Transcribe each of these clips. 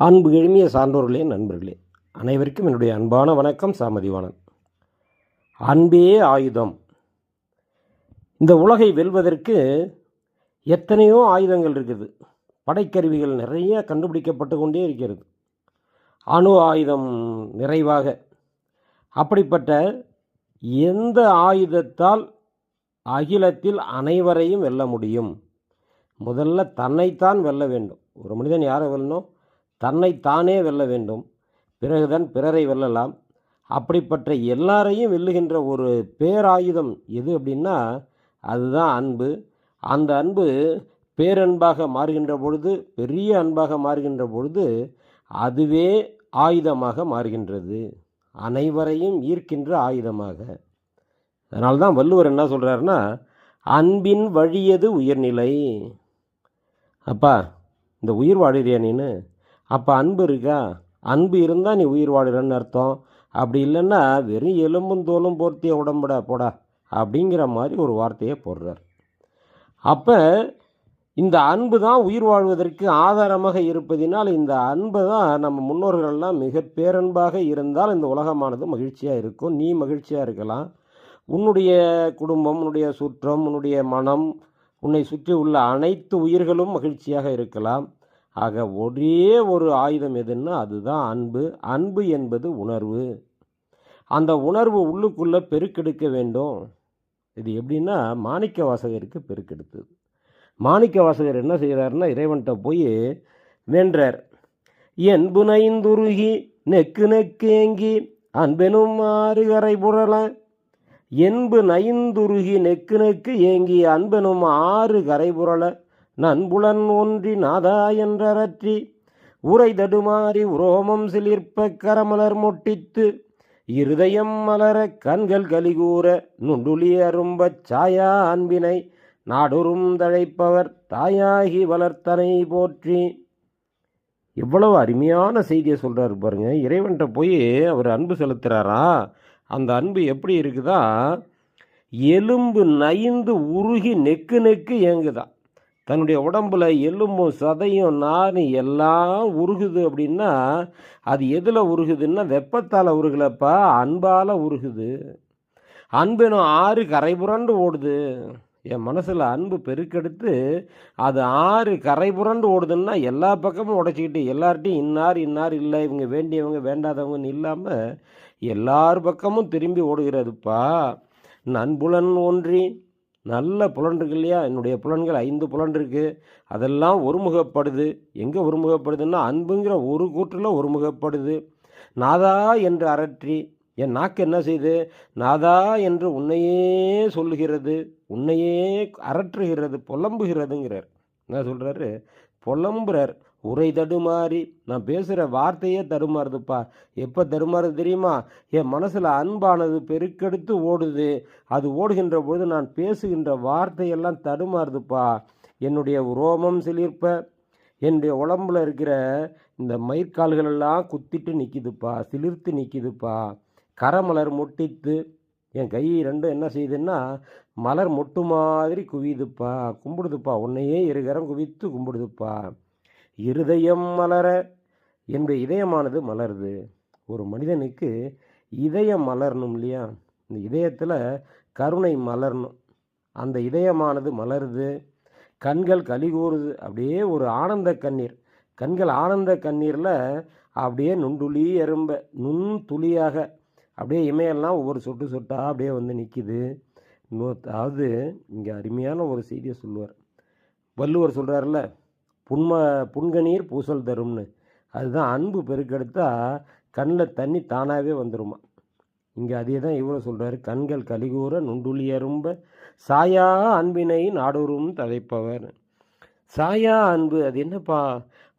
அன்பு எளிமைய சார்ந்தோர்களே நண்பர்களே. அனைவருக்கும் என்னுடைய அன்பான வணக்கம் சாமதிவாணன். அன்பே ஆயுதம். இந்த உலகை வெல்வதற்கு எத்தனையோ ஆயுதங்கள் இருக்குது. படைக்கருவிகள் நிறைய கண்டுபிடிக்கப்பட்டு கொண்டே இருக்கிறது. அணு ஆயுதம் நிறைவாக. அப்படிப்பட்ட எந்த ஆயுதத்தால் அகிலத்தில் அனைவரையும் வெல்ல முடியும்? முதல்ல தன்னைத்தான் வெல்ல வேண்டும். ஒரு மனிதன் யாரை வெல்லணும்? தன்னைத்தானே வெல்ல வேண்டும். பிறகுதான் பிறரை வெல்லலாம். அப்படிப்பட்ட எல்லாரையும் வெல்லுகின்ற ஒரு பேராயுதம் எது அப்படின்னா அதுதான் அன்பு. அந்த அன்பு பேரன்பாக மாறுகின்ற பொழுது பெரிய அன்பாக மாறுகின்ற பொழுது அதுவே ஆயுதமாக மாறுகின்றது. அனைவரையும் ஈர்க்கின்ற ஆயுதமாக. அதனால்தான் வள்ளுவர் என்ன சொல்கிறாருன்னா அன்பின் வழியது உயர்நிலை. அப்பா இந்த உயிர் வாழுறியா நீனு? அப்போ அன்பு இருக்கா? அன்பு இருந்தால் நீ உயிர் வாழுறன்னு அர்த்தம். அப்படி இல்லைன்னா வெறும் எலும்பும் தோலும் போர்த்திய உடம்புடா போடா அப்படிங்கிற மாதிரி ஒரு வார்த்தையை போடுறார். அப்போ இந்த அன்பு தான் உயிர் வாழ்வதற்கு ஆதாரமாக இருப்பதினால் இந்த அன்பை தான் நம்ம முன்னோர்கள்லாம் மிக பேரன்பாக இருந்தால் இந்த உலகமானது மகிழ்ச்சியாக இருக்கும். நீ மகிழ்ச்சியாக இருக்கலாம். உன்னுடைய குடும்பம் உன்னுடைய சுற்றம் உன்னுடைய மனம் உன்னை சுற்றி உள்ள அனைத்து உயிர்களும் மகிழ்ச்சியாக இருக்கலாம். ஆக ஒரே ஒரு ஆயுதம் எதுன்னா அதுதான் அன்பு. அன்பு என்பது உணர்வு. அந்த உணர்வு உள்ளுக்குள்ளே பெருக்கெடுக்க வேண்டும். இது எப்படின்னா மாணிக்க வாசகருக்கு பெருக்கெடுத்தது மாணிக்க வாசகர் என்ன செய்கிறாருன்னா இறைவன்கிட்ட போய் வேண்டார் என்புனைந்துருகி நெக்கு நெக்கேங்கி அன்பெனும் ஆறு கரை புரள. என்பு நைந்துருகி நெக்கு நெக்கு ஏங்கி அன்பெனும் ஆறு கரை புரள. நண்புலன் ஒன்றி நாதா என்றரற்றி உரை தடுமாறி உரோமம் சிலிர்ப்ப கரமலர் மொட்டித்து இருதயம் மலர கண்கள் கலிகூற நுண்டுளி அரும்பச் சாயா அன்பினை நாடொரும் தழைப்பவர் தாயாகி வளர்த்தனை போற்றி. எவ்வளவு அருமையான செய்தியை சொல்கிறாரு பாருங்க. இறைவன்கிட்ட போய் அவர் அன்பு செலுத்துகிறாரா அந்த அன்பு எப்படி இருக்குதா? எலும்பு நைந்து உருகி நெக்கு நெக்கு ஏங்குதான் தன்னுடைய உடம்புல எலும்பும் சதையும் நாரும் எல்லாம் உருகுது அப்படின்னா அது எதில் உருகுதுன்னா வெப்பத்தால் உருகலப்பா அன்பால் உருகுது. அன்பெனும் ஆறு கரை புரண்டு ஓடுது. என் மனசில் அன்பு பெருக்கெடுத்து அது ஆறு கரை புரண்டு ஓடுதுன்னா எல்லா பக்கமும் உடச்சிக்கிட்டு எல்லார்ட்டையும் இன்னார் இன்னார் இல்லை இவங்க வேண்டியவங்க வேண்டாதவங்கன்னு இல்லாமல் எல்லார் பக்கமும் திரும்பி ஓடுகிறதுப்பா. நண்புலன் ஒன்றி நல்ல புலன் இருக்கு இல்லையா என்னுடைய புலன்கள் ஐந்து புலன் இருக்குது அதெல்லாம் ஒருமுகப்படுது. எங்கே ஒருமுகப்படுதுன்னா அன்புங்கிற ஒரு கூற்றில் ஒருமுகப்படுது. நாதா என்று அரற்றி என் நாக்கு என்ன செய்து? நாதா என்று உன்னையே சொல்லுகிறது உன்னையே அரற்றுகிறது புலம்புகிறதுங்கிறார். என்ன சொல்கிறாரு புலம்புறார். உரை தடுமாறி நான் பேசுகிற வார்த்தையே தடுமாறுதுப்பா. எப்போ தடுமாறுது தெரியுமா? என் மனசில் அன்பானது பெருக்கெடுத்து ஓடுது. அது ஓடுகின்ற பொழுது நான் பேசுகின்ற வார்த்தையெல்லாம் தடுமாறுதுப்பா. என்னுடைய ரோமம் சிலிர்ப்ப. என்னுடைய உடம்புல இருக்கிற இந்த மயிர்கால்கள் எல்லாம் குத்திட்டு நிற்கிதுப்பா சிலிர்த்து நிற்கிதுப்பா கரமலர் முட்டித்து என் கை ரெண்டும் என்ன செய்யுதுன்னா மலர் மொட்டு மாதிரி குவியுதுப்பா கும்பிடுதுப்பா. உன்னையே இருகரம் குவித்து கும்பிடுதுப்பா. இருதயம் மலர என்னுடைய இதயமானது மலருது. ஒரு மனிதனுக்கு இதயம் மலரணும் இல்லையா? இந்த இதயத்தில் கருணை மலரணும். அந்த இதயமானது மலருது. கண்கள் கலிகூறுது அப்படியே ஒரு ஆனந்த கண்ணீர். கண்கள் ஆனந்த கண்ணீரில் அப்படியே நுண்டுளி எறும்ப நுண் துளியாக அப்படியே இமையெல்லாம் ஒவ்வொரு சொட்டு சொட்டாக அப்படியே வந்து நிற்கிது அதாவது இங்கே அருமையான ஒரு செய்தியை சொல்லுவார். வள்ளுவர் சொல்கிறார்ல புன்ம புன்கணீர் பூசல் தரும்னு. அதுதான் அன்பு பெருக்கெடுத்தால் கண்ணில் தண்ணி தானாகவே வந்துருமா? இங்கே அதே தான் இவ்வளோ சொல்கிறாரு கண்கள் கலிகூற நுண்டுளி எறும்ப சாயா அன்பினை நாடோறும் தலைப்பவர் சாயா அன்பு அது என்னப்பா?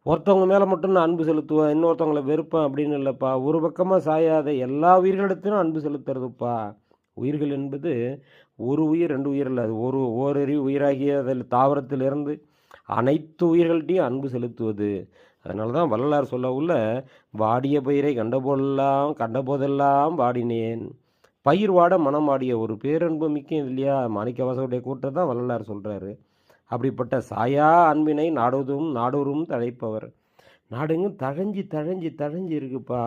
ஒருத்தவங்க மேலே மட்டும் நான் அன்பு செலுத்துவேன் இன்னொருத்தவங்களை வெறுப்பேன் அப்படின்னு இல்லைப்பா. ஒரு பக்கமாக சாயாத எல்லா உயிர்களிடத்திலும் அன்பு செலுத்துறதுப்பா. உயிர்கள் என்பது ஒரு உயிர் ரெண்டு உயிர் இல்லை அது ஒரு ஓரறிவு உயிராகிய அதில் தாவரத்திலிருந்து அனைத்து உயிர்கள்ட்டையும் அன்பு செலுத்துவது. அதனால தான் வள்ளலார் சொல்ல உள்ள வாடிய பயிரை கண்டபோதெல்லாம் கண்டபோதெல்லாம் வாடினேன். பயிர் வாட மனம் வாடிய ஒரு பேரன்பு மிக்க இல்லையா? மாணிக்கவாசவுடைய கூட்டத்தை தான் வள்ளலார் சொல்கிறாரு அப்படிப்பட்ட சாயா அன்பினை நாடுவதும் நாடோறும் தழைப்பவர். நாடுங்க தழைஞ்சி தழைஞ்சி தழைஞ்சி இருக்குப்பா.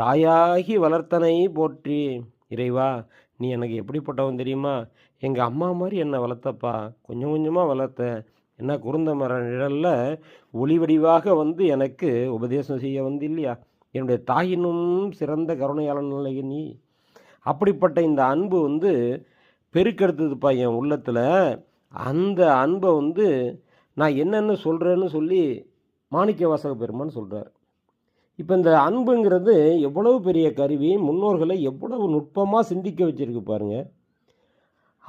தாயாகி வளர்த்தனை போற்றி. இறைவா நீ எனக்கு எப்படிப்பட்டவன் தெரியுமா? எங்கள் அம்மா மாதிரி என்னை வளர்த்தப்பா. கொஞ்சம் கொஞ்சமாக வளர்த்த. என்ன குருந்த மர நிழலில் ஒளி வடிவாக வந்து எனக்கு உபதேசம் செய்ய வந்து இல்லையா என்னுடைய தாயினும் சிறந்த கருணையாளன் நிலைய நீ. அப்படிப்பட்ட இந்த அன்பு வந்து பெருக்கெடுத்ததுப்பா என் உள்ளத்தில். அந்த அன்பை வந்து நான் என்னென்ன சொல்கிறேன்னு சொல்லி மாணிக்க வாசக பெருமான்னு சொல்கிறார் இப்போ இந்த அன்புங்கிறது எவ்வளவு பெரிய கருவி முன்னோர்களை எவ்வளவு நுட்பமாக சிந்திக்க வச்சுருக்கு பாருங்க.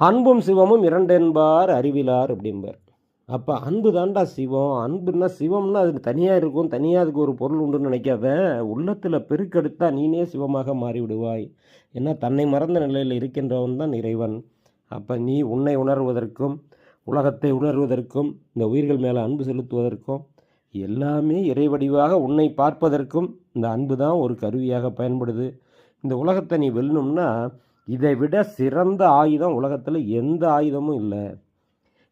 அன்பும் சிவமும் இரண்டென்பார் அறிவிலார் அப்படிம்பார். அப்போ அன்பு தாண்டா சிவம். அன்புன்னா சிவம்னா அதுக்கு தனியாக இருக்கும் தனியாக அதுக்கு ஒரு பொருள் உண்டுன்னு நினைக்காத. உள்ளத்தில் பெருக்கெடுத்தா நீனே சிவமாக மாறிவிடுவாய். ஏன்னா தன்னை மறந்த நிலையில் இருக்கின்றவன் தான் இறைவன். அப்போ நீ உன்னை உணர்வதற்கும் உலகத்தை உணர்வதற்கும் இந்த உயிர்கள் மேலே அன்பு செலுத்துவதற்கும் எல்லாமே இறைவடிவாக உன்னை பார்ப்பதற்கும் இந்த அன்பு தான் ஒரு கருவியாக பயன்படுது. இந்த உலகத்தை நீ வெல்லணும்னா இதை விட சிறந்த ஆயுதம் உலகத்தில் எந்த ஆயுதமும் இல்லை.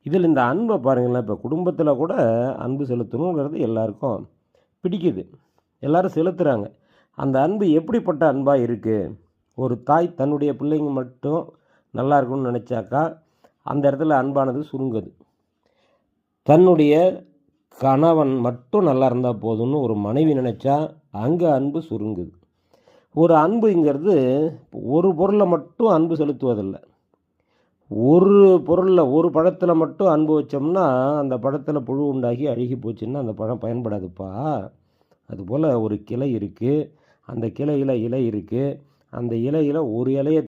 இதில் இந்த அன்பை பாருங்களேன் இப்போ குடும்பத்தில் கூட அன்பு செலுத்தணுங்கிறது எல்லாருக்கும் பிடிக்குது. எல்லோரும் செலுத்துகிறாங்க அந்த அன்பு எப்படிப்பட்ட அன்பாக இருக்குது ஒரு தாய் தன்னுடைய பிள்ளைங்க மட்டும் நல்லா இருக்கணும்னு நினச்சாக்கா அந்த இடத்துல அன்பானது சுருங்குது. தன்னுடைய கணவன் மட்டும் நல்லா இருந்தால் போதும்னு ஒரு மனைவி நினச்சா அங்கே அன்பு சுருங்குது. ஒரு அன்புங்கிறது ஒரு பொருளை மட்டும் அன்பு செலுத்துவதில்லை. ஒரு பொருளில் ஒரு பழத்தில் மட்டும் அன்பு வச்சோம்னா அந்த பழத்தில் புழு உண்டாகி அழுகி போச்சுன்னா அந்த பழம் பயன்படாதுப்பா. அதுபோல் ஒரு கிளை இருக்குது அந்த கிளையில் இலை இருக்குது அந்த இலையில் ஒரு இலையை